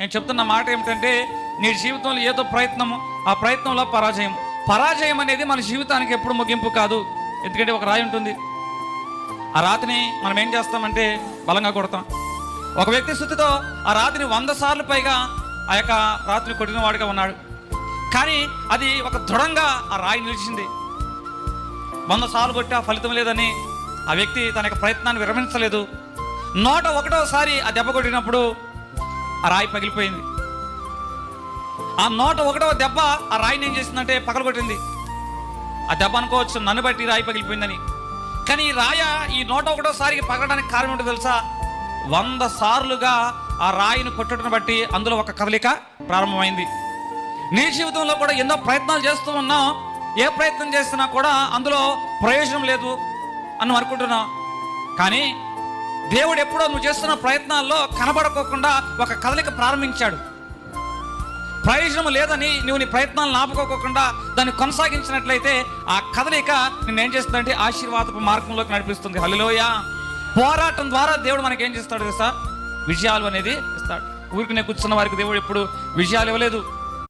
నేను చెప్తున్న మాట ఏమిటంటే నీ జీవితంలో ఏదో ప్రయత్నము ఆ ప్రయత్నంలో పరాజయం పరాజయం అనేది మన జీవితానికి ఎప్పుడు ముగింపు కాదు. ఎందుకంటే ఒక రాయి ఉంటుంది. ఆ రాతిని మనం ఏం చేస్తామంటే బలంగా కొడతాం. ఒక వ్యక్తి స్థుతితో ఆ రాతిని వంద సార్లు పైగా ఆ యొక్క రాతిని కొట్టిన వాడిగా ఉన్నాడు. కానీ అది ఒక దృఢంగా ఆ రాయి నిలిచింది. వంద సార్లు కొట్టి ఆ ఫలితం లేదని ఆ వ్యక్తి తన యొక్క ప్రయత్నాన్ని విరమించలేదు. నూట ఒకటోసారి ఆ దెబ్బ కొట్టినప్పుడు ఆ రాయి పగిలిపోయింది. ఆ నోట ఒకటవ దెబ్బ ఆ రాయిని ఏం చేసిందంటే పగలగొట్టింది. ఆ దెబ్బ అనుకోవచ్చు నన్ను బట్టి రాయి పగిలిపోయిందని. కానీ ఈ రాయ ఈ నోట ఒకటోసారికి పగలడానికి కారణం ఏంటో తెలుసా? వంద సార్లుగా ఆ రాయిని కొట్టడం బట్టి అందులో ఒక కదలిక ప్రారంభమైంది. నీ జీవితంలో కూడా ఎన్నో ప్రయత్నాలు చేస్తూ ఉన్నాం ఏ ప్రయత్నం చేస్తున్నా కూడా అందులో ప్రయోజనం లేదు అని అనుకుంటున్నాం. కానీ దేవుడు ఎప్పుడో నువ్వు చేస్తున్న ప్రయత్నాల్లో కనబడకోకుండా ఒక కదలిక ప్రారంభించాడు. ప్రయోజనం లేదని నువ్వు నీ ప్రయత్నాలను ఆపుకోకుండా దాన్ని కొనసాగించినట్లయితే ఆ కదలిక నిన్ను ఏం చేస్తుందంటే ఆశీర్వాదపు మార్గంలోకి నడిపిస్తుంది. హలిలోయ పోరాటం ద్వారా దేవుడు మనకి ఏం చేస్తాడు తెలుసా? విజయాలు అనేది ఇస్తాడు. ఊరికి కూర్చున్న వారికి దేవుడు ఎప్పుడు విజయాలు ఇవ్వలేదు.